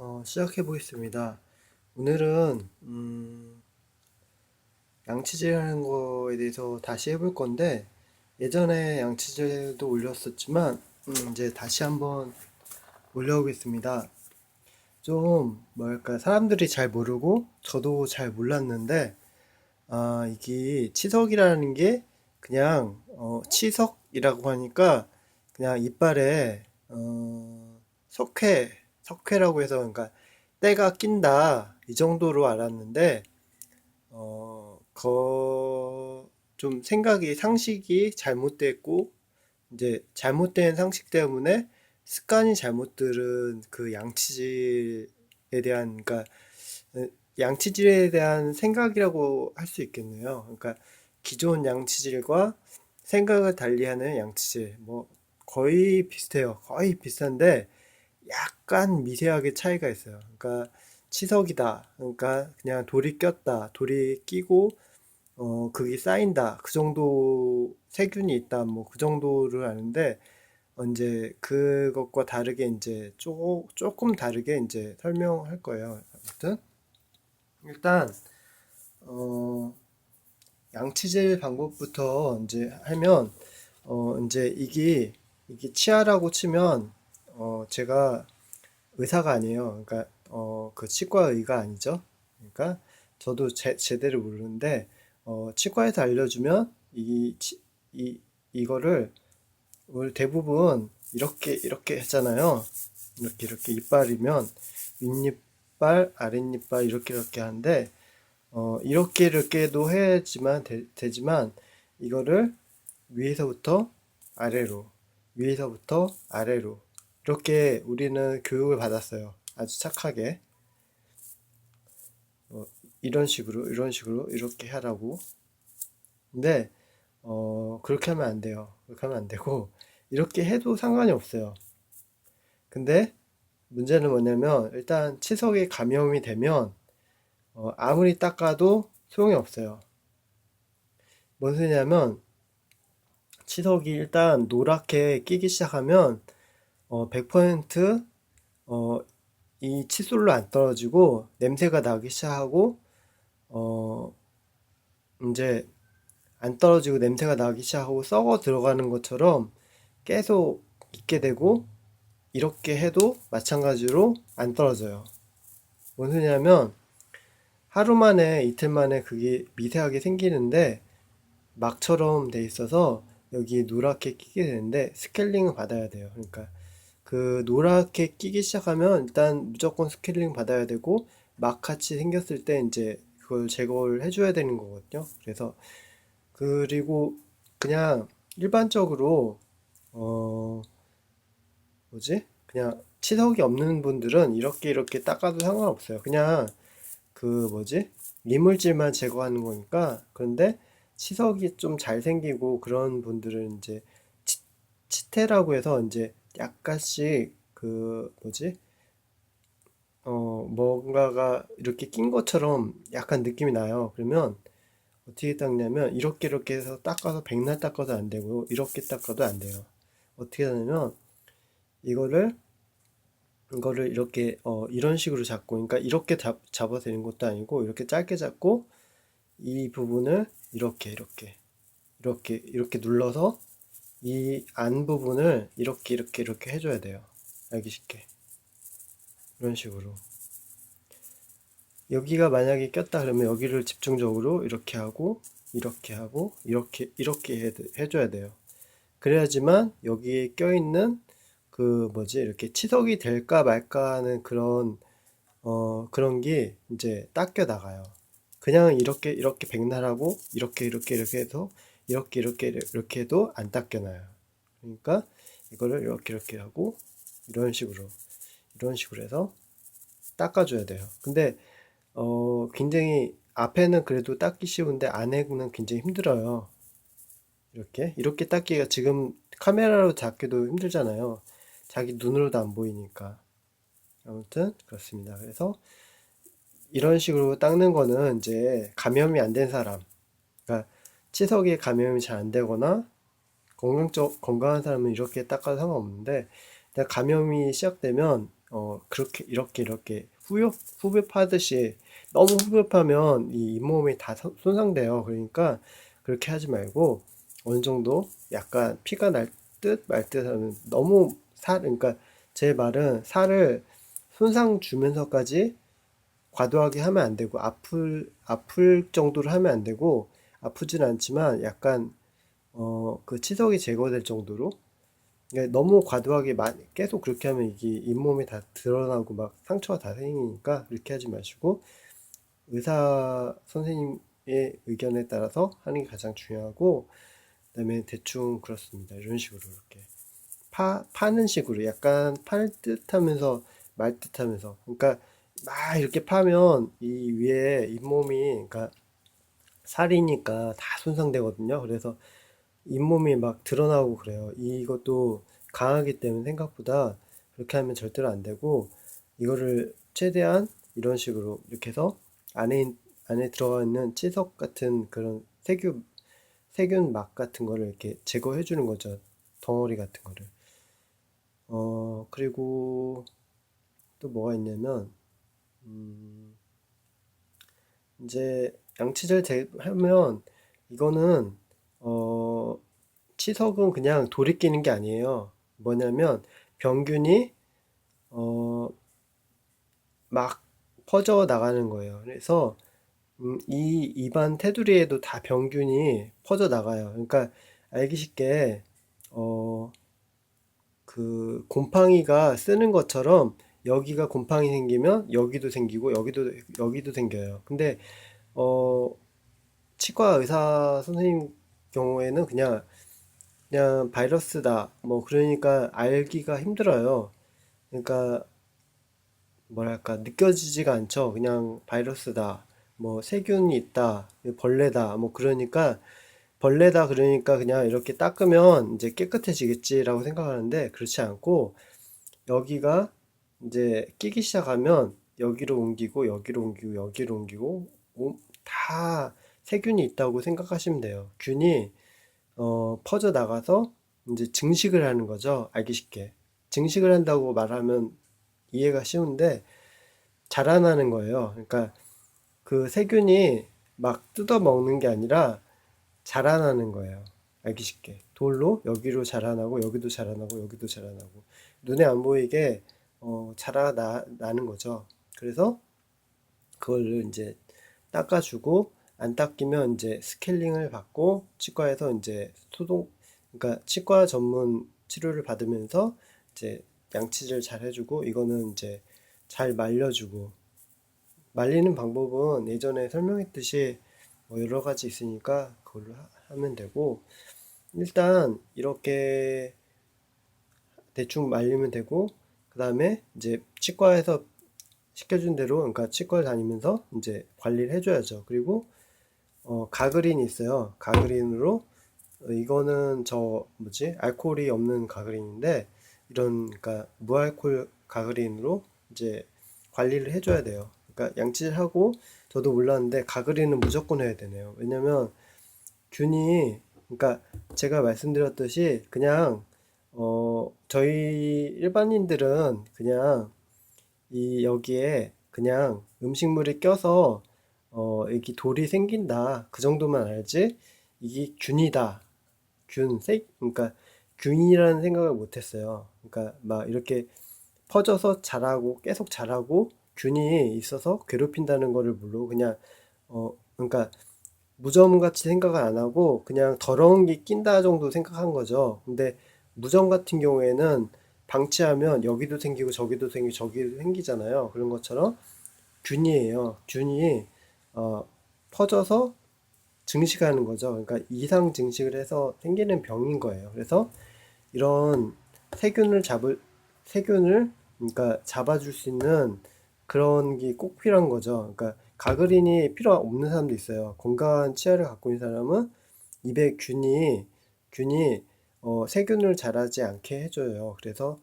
어, 시작해 보겠습니다. 오늘은 음, 양치질하는 거에 대해서 다시 해볼 건데 예전에 양치질도 올렸었지만 음, 이제 다시 한번 올려보겠습니다. 좀 뭐랄까 사람들이 잘 모르고 저도 잘 몰랐는데 아, 이게 치석이라는 게 그냥 어, 치석이라고 하니까 그냥 이빨에 어, 석회, 석회라고 해서 그러니까 때가 낀다 이 정도로 알았는데 어, 거, 좀 생각이 상식이 잘못됐고 이제 잘못된 상식 때문에 습관이 잘못 들은 그 양치질에 대한 어, 양치질에 대한 생각이라고 할 수 있겠네요. 그러니까 기존 양치질과 생각을 달리하는 양치질 뭐 거의 비슷해요. 거의 비슷한데 약간 미세하게 차이가 있어요. 그러니까 치석이다. 그러니까 그냥 돌이 꼈다. 돌이 끼고 어 그게 쌓인다. 그 정도 세균이 있다. 뭐 그 정도를 아는데 어, 이제 그것과 다르게 이제 조, 조금 다르게 이제 설명할 거예요. 아무튼 일단 어 양치질 방법부터 이제 하면 어 이제 이게 이게 치아라고 치면 어 제가 의사가 아니에요. 그러니까 어 그 치과의가 아니죠. 그러니까 저도 제, 제대로 모르는데 어 치과에서 알려주면 이, 치- 이 이거를 대부분 이렇게 이렇게 했잖아요. 이렇게 이렇게 이빨이면 윗니빨, 아랫니빨 이렇게 이렇게 하는데 어, 이렇게 이렇게도 해야지만 되, 되지만 이거를 위에서부터 아래로 위에서부터 아래로 이렇게 우리는 교육을 받았어요. 아주 착하게 뭐 이런 식으로 이런 식으로 이렇게 하라고. 근데 어, 그렇게 하면 안 돼요. 그렇게 하면 안 되고 이렇게 해도 상관이 없어요. 근데 문제는 뭐냐면 일단 치석에 감염이 되면 어, 아무리 닦아도 소용이 없어요. 뭔 소리냐면 치석이 일단 노랗게 끼기 시작하면 어, 100% 어, 이 칫솔로 안 떨어지고 냄새가 나기 시작하고 어, 이제 안 떨어지고 냄새가 나기 시작하고 썩어 들어가는 것처럼 계속 있게 되고 이렇게 해도 마찬가지로 안 떨어져요. 뭔 소리냐면 하루 만에 이틀 만에 그게 미세하게 생기는데 막처럼 돼 있어서 여기 노랗게 끼게 되는데 스케일링을 받아야 돼요. 그러니까 그 노랗게 끼기 시작하면 일단 무조건 스케일링 받아야 되고 막 같이 생겼을 때 이제 그걸 제거를 해줘야 되는 거거든요. 그래서 그리고 그냥 일반적으로 어 뭐지? 그냥 치석이 없는 분들은 이렇게 이렇게 닦아도 상관없어요. 그냥 그 뭐지? 이물질만 제거하는 거니까. 그런데 치석이 좀 잘 생기고 그런 분들은 이제 치, 치태라고 해서 이제 약간씩 그 뭐지? 어 뭔가가 이렇게 낀 것처럼 약간 느낌이 나요. 그러면 어떻게 닦냐면 이렇게 이렇게 해서 닦아서 백날 닦아도 안 되고요. 이렇게 닦아도 안 돼요. 어떻게 하냐면 이거를 이거를 이렇게 어 이런 식으로 잡고 그러니까 이렇게 잡, 잡아도 되는 것도 아니고 이렇게 짧게 잡고 이 부분을 이렇게 이렇게 이렇게 이렇게 눌러서 이 안 부분을 이렇게 이렇게 이렇게 해줘야 돼요. 알기 쉽게 이런 식으로 여기가 만약에 꼈다 그러면 여기를 집중적으로 이렇게 하고 이렇게 하고 이렇게 이렇게 해, 해줘야 돼요. 그래야지만 여기에 껴있는 그 뭐지 이렇게 치석이 될까 말까 하는 그런 어 그런 게 이제 닦여 나가요. 그냥 이렇게 이렇게 백날하고 이렇게 이렇게 이렇게 해서 이렇게 이렇게 이렇게 해도 안 닦여나요. 그러니까 이거를 이렇게 이렇게 하고 이런 식으로 이런 식으로 해서 닦아줘야 돼요. 근데 어 굉장히 앞에는 그래도 닦기 쉬운데 안에는 굉장히 힘들어요. 이렇게 이렇게 닦기가 지금 카메라로 잡기도 힘들잖아요. 자기 눈으로도 안 보이니까. 아무튼 그렇습니다. 그래서 이런 식으로 닦는 거는 이제 감염이 안 된 사람, 치석에 감염이 잘 안 되거나 건강적 건강한 사람은 이렇게 닦아도 상관없는데 감염이 시작되면 어, 그렇게, 이렇게, 이렇게 후벼, 후벼 파듯이 너무 후벼 파면 이 잇몸이 다 서- 손상돼요. 그러니까 그렇게 하지 말고 어느 정도 약간 피가 날 듯 말듯 하면 너무 살, 그러니까 제 말은 살을 손상 주면서까지 과도하게 하면 안 되고 아플, 아플 정도로 하면 안 되고 아프진 않지만 약간 어, 그 치석이 제거될 정도로 그러니까 너무 과도하게 많이 계속 그렇게 하면 이게 잇몸이 다 드러나고 막 상처가 다 생기니까 그렇게 하지 마시고 의사 선생님의 의견에 따라서 하는 게 가장 중요하고 그다음에 대충 그렇습니다. 이런 식으로 이렇게 파 파는 식으로 약간 팔 듯하면서 말 듯하면서 그러니까 막 이렇게 파면 이 위에 잇몸이 그러니까 살이니까 다 손상되거든요. 그래서 잇몸이 막 드러나고 그래요. 이것도 강하기 때문에 생각보다 그렇게 하면 절대로 안 되고 이거를 최대한 이런 식으로 이렇게 해서 안에 있- 안에 들어가 있는 치석 같은 그런 세균 세균 막 같은 거를 이렇게 제거해 주는 거죠. 덩어리 같은 거를. 어, 그리고 또 뭐가 있냐면 음, 이제 양치질 제- 하면 이거는 어, 치석은 그냥 돌이 끼는 게 아니에요. 뭐냐면 병균이 어, 막 퍼져 나가는 거예요. 그래서 음, 이 입안 테두리에도 다 병균이 퍼져 나가요. 그러니까 알기 쉽게 어, 그 곰팡이가 쓰는 것처럼 여기가 곰팡이 생기면 여기도 생기고 여기도 여기도 생겨요. 근데 어, 치과 의사 선생님 경우에는 그냥 그냥 바이러스다. 뭐 그러니까 알기가 힘들어요. 그러니까 뭐랄까 느껴지지가 않죠. 그냥 바이러스다. 뭐 세균이 있다. 벌레다. 뭐 그러니까 벌레다 그러니까 그냥 이렇게 닦으면 이제 깨끗해지겠지라고 생각하는데 그렇지 않고 여기가 이제 끼기 시작하면 여기로 옮기고 여기로 옮기고 여기로 옮기고 오- 다 세균이 있다고 생각하시면 돼요. 균이 어, 퍼져 나가서 이제 증식을 하는 거죠. 알기 쉽게. 증식을 한다고 말하면 이해가 쉬운데 자라나는 거예요. 그러니까 그 세균이 막 뜯어 먹는 게 아니라 자라나는 거예요. 알기 쉽게. 돌로 여기로 자라나고 여기도 자라나고 여기도 자라나고 눈에 안 보이게 어, 자라나는 거죠. 그래서 그걸 이제 닦아주고 안 닦이면 이제 스케일링을 받고 치과에서 이제 소독 그러니까 치과 전문 치료를 받으면서 이제 양치질 잘 해주고 이거는 이제 잘 말려주고. 말리는 방법은 예전에 설명했듯이 뭐 여러 가지 있으니까 그걸로 하- 하면 되고. 일단 이렇게 대충 말리면 되고 그 다음에 이제 치과에서 시켜준 대로 그러니까 치과를 다니면서 이제 관리를 해줘야죠. 그리고 어, 가그린이 있어요. 가그린으로 어, 이거는 저 뭐지 알코올이 없는 가그린인데 이런 그러니까 무알콜 가그린으로 이제 관리를 해줘야 돼요. 그러니까 양치질하고 저도 몰랐는데 가그린은 무조건 해야 되네요. 왜냐면 균이 그러니까 제가 말씀드렸듯이 그냥 어 저희 일반인들은 그냥 이 여기에 그냥 음식물이 껴서 어 여기 돌이 생긴다. 그 정도만 알지? 이게 균이다. 균 세, 그러니까 균이라는 생각을 못 했어요. 그러니까 막 이렇게 퍼져서 자라고 계속 자라고 균이 있어서 괴롭힌다는 거를 모르고 그냥 어 그러니까 무덤같이 생각을 안 하고 그냥 더러운 게 낀다 정도 생각한 거죠. 근데 무덤 같은 경우에는 방치하면 여기도 생기고 저기도 생기고 저기도 생기잖아요. 그런 것처럼 균이에요. 균이 어, 퍼져서 증식하는 거죠. 그러니까 이상 증식을 해서 생기는 병인 거예요. 그래서 이런 세균을 잡을 세균을 그러니까 잡아줄 수 있는 그런 게 꼭 필요한 거죠. 그러니까 가그린이 필요 없는 사람도 있어요. 건강한 치아를 갖고 있는 사람은 입에 균이 균이 어, 세균을 자라지 않게 해줘요. 그래서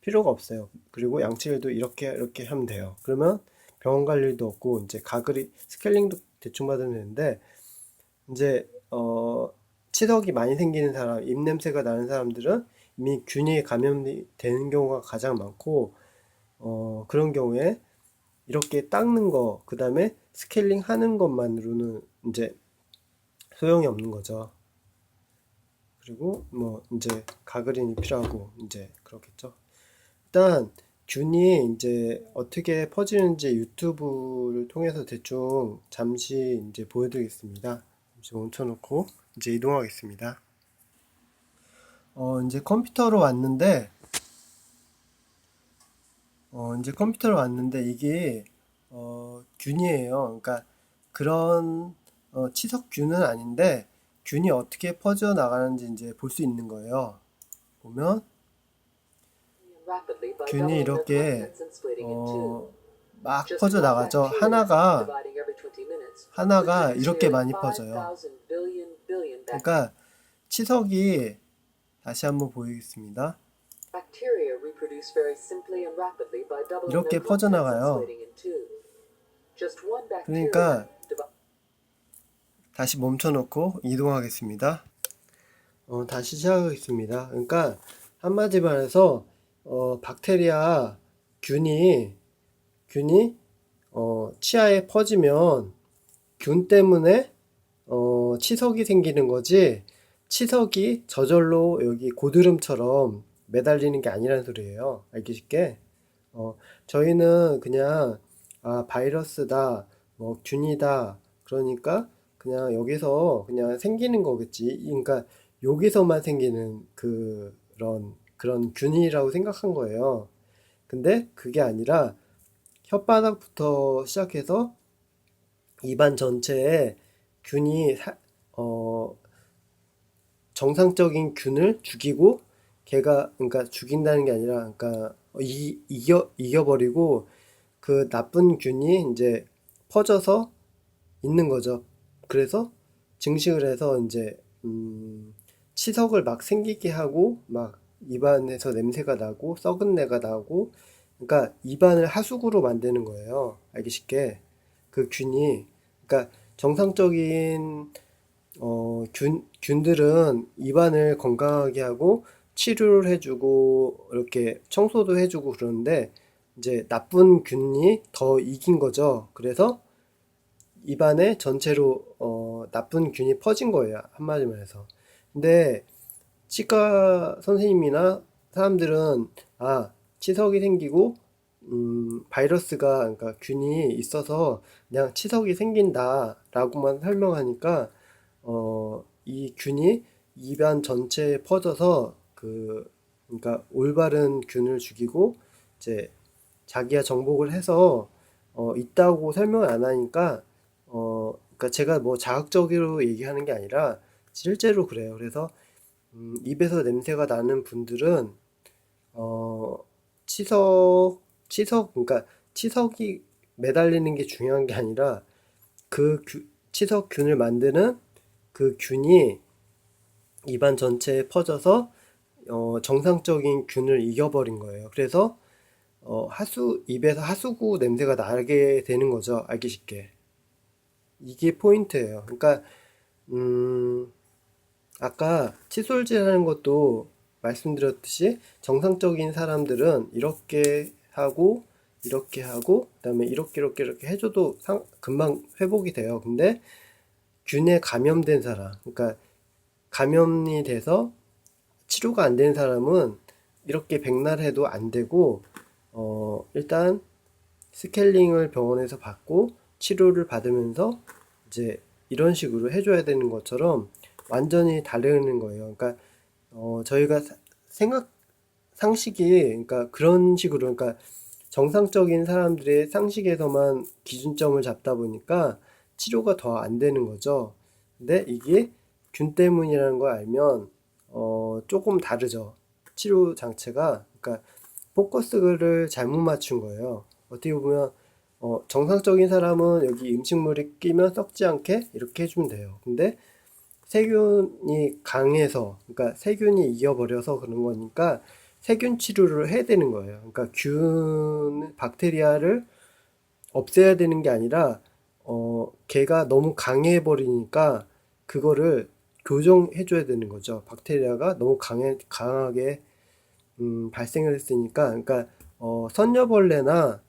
필요가 없어요. 그리고 양치질도 이렇게 이렇게 하면 돼요. 그러면 병원 갈 일도 없고 이제 가그리 스케일링도 대충 받으면 되는데 이제 어, 치석이 많이 생기는 사람, 입 냄새가 나는 사람들은 이미 균이 감염이 되는 경우가 가장 많고 어, 그런 경우에 이렇게 닦는 거, 그 다음에 스케일링 하는 것만으로는 이제 소용이 없는 거죠. 그리고 뭐 이제 가그린이 필요하고 이제 그렇겠죠. 일단 균이 이제 어떻게 퍼지는지 유튜브를 통해서 대충 잠시 이제 보여드리겠습니다. 잠시 멈춰놓고 이제 이동하겠습니다. 어, 이제 컴퓨터로 왔는데, 어, 이제 컴퓨터로 왔는데 이게 어, 균이에요. 그러니까 그런 어, 치석균은 아닌데 균이 어떻게 퍼져 나가는지 이제 볼 수 있는 거예요. 보면 균이 이렇게 어, 막 퍼져 나가죠. 하나가 하나가 이렇게 많이 퍼져요. 그러니까 치석이 다시 한번 보이겠습니다. 이렇게 퍼져나가요. 그러니까 다시 멈춰놓고 이동하겠습니다. 어, 다시 시작하겠습니다. 그러니까 한마디 말해서 어, 박테리아 균이 균이 어, 치아에 퍼지면 균 때문에 어, 치석이 생기는 거지 치석이 저절로 여기 고드름처럼 매달리는 게 아니라는 소리예요. 알기 쉽게. 어, 저희는 그냥 아, 바이러스다, 뭐 균이다. 그러니까 그냥 여기서 그냥 생기는 거겠지. 그러니까 여기서만 생기는 그런 그런 균이라고 생각한 거예요. 근데 그게 아니라 혓바닥부터 시작해서 입안 전체에 균이 사- 어, 정상적인 균을 죽이고 걔가 그러니까 죽인다는 게 아니라 그러니까 이, 이겨 이겨버리고 그 나쁜 균이 이제 퍼져서 있는 거죠. 그래서 증식을 해서 이제 음, 치석을 막 생기게 하고 막 입안에서 냄새가 나고 썩은 내가 나고 그러니까 입안을 하수구로 만드는 거예요. 알기 쉽게 그 균이 그러니까 정상적인 어, 균, 균들은 입안을 건강하게 하고 치료를 해주고 이렇게 청소도 해주고 그러는데 이제 나쁜 균이 더 이긴 거죠. 그래서 입안에 전체로 어, 나쁜 균이 퍼진 거예요. 한마디만 해서. 근데 치과 선생님이나 사람들은 아, 치석이 생기고 음, 바이러스가 그러니까 균이 있어서 그냥 치석이 생긴다라고만 설명하니까 어, 이 균이 입안 전체에 퍼져서 그 그러니까 올바른 균을 죽이고 이제 자기가 정복을 해서 어, 있다고 설명을 안 하니까 어, 그러니까 제가 뭐 자극적으로 얘기하는 게 아니라 실제로 그래요. 그래서 음, 입에서 냄새가 나는 분들은 어, 치석 치석 그러니까 치석이 매달리는 게 중요한 게 아니라 그 규- 치석균을 만드는 그 균이 입안 전체에 퍼져서 어, 정상적인 균을 이겨버린 거예요. 그래서 어, 하수 입에서 하수구 냄새가 나게 되는 거죠. 알기 쉽게. 이게 포인트예요. 그러니까 음, 아까 칫솔질 하는 것도 말씀드렸듯이 정상적인 사람들은 이렇게 하고 이렇게 하고 그다음에 이렇게 이렇게 이렇게 해줘도 상- 금방 회복이 돼요. 근데 균에 감염된 사람, 그러니까 감염이 돼서 치료가 안 되는 사람은 이렇게 백날 해도 안 되고 어, 일단 스케일링을 병원에서 받고 치료를 받으면서 이제 이런 식으로 해줘야 되는 것처럼 완전히 다르는 거예요. 그러니까 어, 저희가 사- 생각 상식이 그러니까 그런 식으로 그러니까 정상적인 사람들의 상식에서만 기준점을 잡다 보니까 치료가 더 안 되는 거죠. 근데 이게 균 때문이라는 걸 알면 어, 조금 다르죠. 치료 장치가 그러니까 포커스를 잘못 맞춘 거예요. 어떻게 보면 어, 정상적인 사람은 여기 음식물이 끼면 썩지 않게 이렇게 해주면 돼요. 근데 세균이 강해서, 그러니까 세균이 이겨버려서 그런 거니까 세균 치료를 해야 되는 거예요. 그러니까 균, 박테리아를 없애야 되는 게 아니라, 어, 걔가 너무 강해버리니까 그거를 교정해줘야 되는 거죠. 박테리아가 너무 강해, 강하게, 음, 발생을 했으니까, 그러니까 어, 선녀벌레나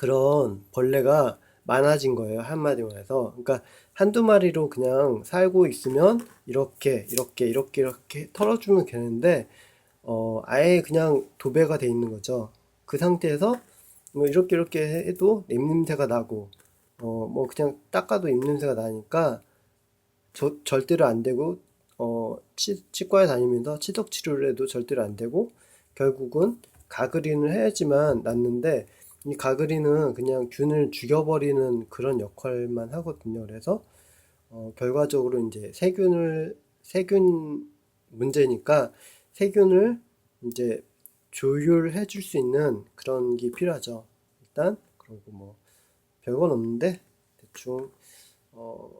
그런 벌레가 많아진 거예요. 한마디로 해서. 그러니까 한두 마리로 그냥 살고 있으면 이렇게, 이렇게, 이렇게, 이렇게 털어주면 되는데, 어, 아예 그냥 도배가 돼 있는 거죠. 그 상태에서 뭐 이렇게 이렇게 해도 입냄새가 나고, 어, 뭐 그냥 닦아도 입냄새가 나니까 저, 절대로 안 되고, 어, 치, 치과에 다니면서 치석 치료를 해도 절대로 안 되고, 결국은 가그린을 해야지만 낫는데, 이 가그린은 그냥 균을 죽여버리는 그런 역할만 하거든요. 그래서, 어, 결과적으로 이제 세균을, 세균 문제니까 세균을 이제 조율해 줄 수 있는 그런 게 필요하죠. 일단, 그리고 뭐, 별건 없는데, 대충, 어,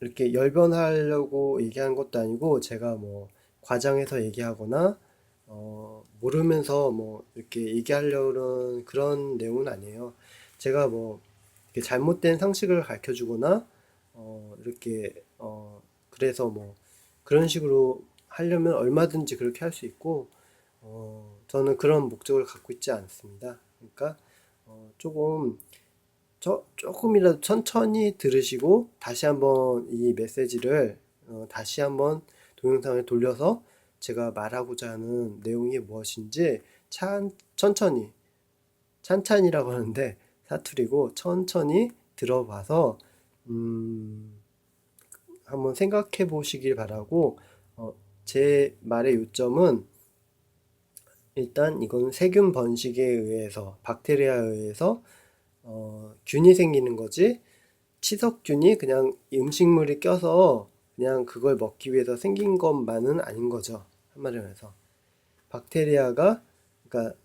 이렇게 열변하려고 얘기한 것도 아니고 제가 뭐 과장해서 얘기하거나 어 모르면서 뭐 이렇게 얘기하려는 그런 내용은 아니에요. 제가 뭐 잘못된 상식을 가르쳐 주거나 어 이렇게 어 그래서 뭐 그런 식으로 하려면 얼마든지 그렇게 할 수 있고 어 저는 그런 목적을 갖고 있지 않습니다. 그러니까 어 조금 저 조금이라도 천천히 들으시고 다시 한번 이 메시지를 어, 다시 한번 동영상을 돌려서 제가 말하고자 하는 내용이 무엇인지 찬, 천천히 찬찬이라고 하는데 사투리고 천천히 들어봐서 음, 한번 생각해 보시길 바라고 어, 제 말의 요점은 일단 이건 세균 번식에 의해서 박테리아에 의해서 어, 균이 생기는 거지 치석균이 그냥 이 음식물이 껴서 그냥 그걸 먹기 위해서 생긴 것만은 아닌 거죠. 한마디로 해서 박테리아가 그러니까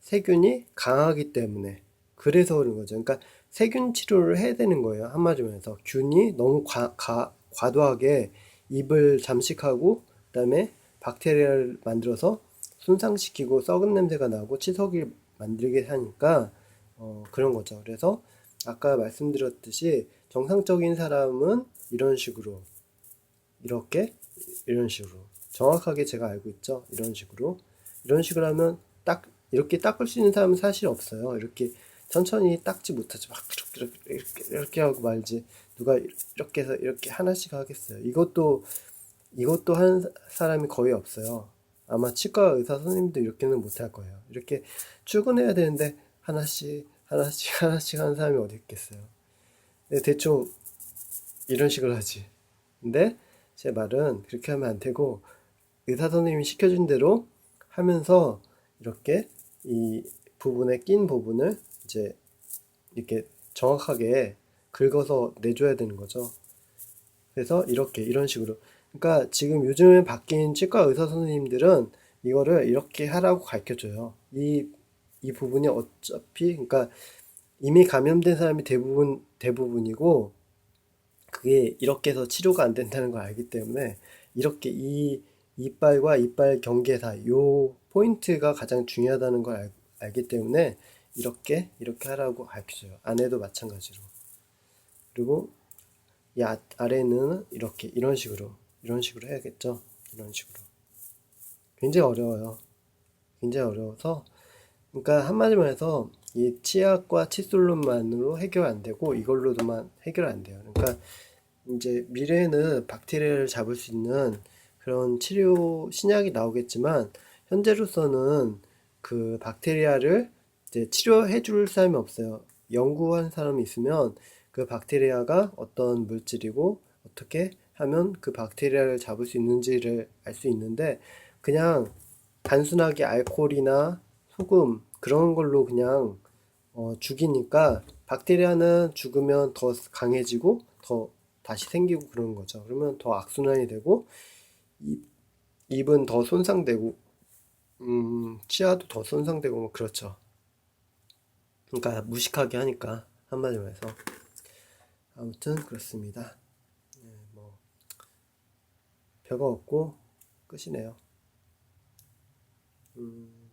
세균이 강하기 때문에 그래서 그런 거죠. 그러니까 세균 치료를 해야 되는 거예요. 한마디로 해서 균이 너무 과, 가, 과도하게 입을 잠식하고 그다음에 박테리아를 만들어서 손상시키고 썩은 냄새가 나고 치석을 만들게 하니까 어, 그런 거죠. 그래서 아까 말씀드렸듯이 정상적인 사람은 이런 식으로 이렇게 이런 식으로 정확하게 제가 알고 있죠. 이런 식으로 이런 식으로 하면 딱 이렇게 닦을 수 있는 사람은 사실 없어요. 이렇게 천천히 닦지 못하지 막 이렇게 이렇게 이렇게, 하고 말지 누가 이렇게 해서 이렇게 하나씩 하겠어요. 이것도 이것도 한 사람이 거의 없어요. 아마 치과 의사 선생님도 이렇게는 못할 거예요. 이렇게 출근해야 되는데 하나씩 하나씩 하나씩 하는 사람이 어디 있겠어요. 네, 대충 이런 식으로 하지. 근데 제 말은 그렇게 하면 안 되고 의사 선생님이 시켜준 대로 하면서 이렇게 이 부분에 낀 부분을 이제 이렇게 정확하게 긁어서 내줘야 되는 거죠. 그래서 이렇게 이런 식으로 그러니까 지금 요즘에 바뀐 치과 의사 선생님들은 이거를 이렇게 하라고 가르쳐 줘요. 이 이 부분이 어차피 그러니까 이미 감염된 사람이 대부분 대부분이고 그게 이렇게 해서 치료가 안 된다는 걸 알기 때문에 이렇게 이 이빨과 이빨 경계사 요 포인트가 가장 중요하다는 걸 알, 알기 때문에 이렇게 이렇게 하라고 가르쳐줘요. 안에도 마찬가지로. 그리고 이 아, 아래는 이렇게 이런 식으로 이런 식으로 해야겠죠. 이런 식으로. 굉장히 어려워요. 굉장히 어려워서 그러니까 한마디로 해서 이 치약과 칫솔로만으로 해결 안 되고 이걸로도만 해결 안 돼요. 그러니까 이제 미래에는 박테리아를 잡을 수 있는 그런 치료 신약이 나오겠지만 현재로서는 그 박테리아를 이제 치료해 줄 사람이 없어요. 연구한 사람이 있으면 그 박테리아가 어떤 물질이고 어떻게 하면 그 박테리아를 잡을 수 있는지를 알 수 있는데 그냥 단순하게 알코올이나 소금 그런 걸로 그냥 어, 죽이니까 박테리아는 죽으면 더 강해지고 더 다시 생기고 그런 거죠. 그러면 더 악순환이 되고 입, 입은 더 손상되고 음, 치아도 더 손상되고 뭐 그렇죠. 그러니까 무식하게 하니까 한마디로 해서 아무튼 그렇습니다. 네, 뭐 별거 없고 끝이네요. 음, 끝.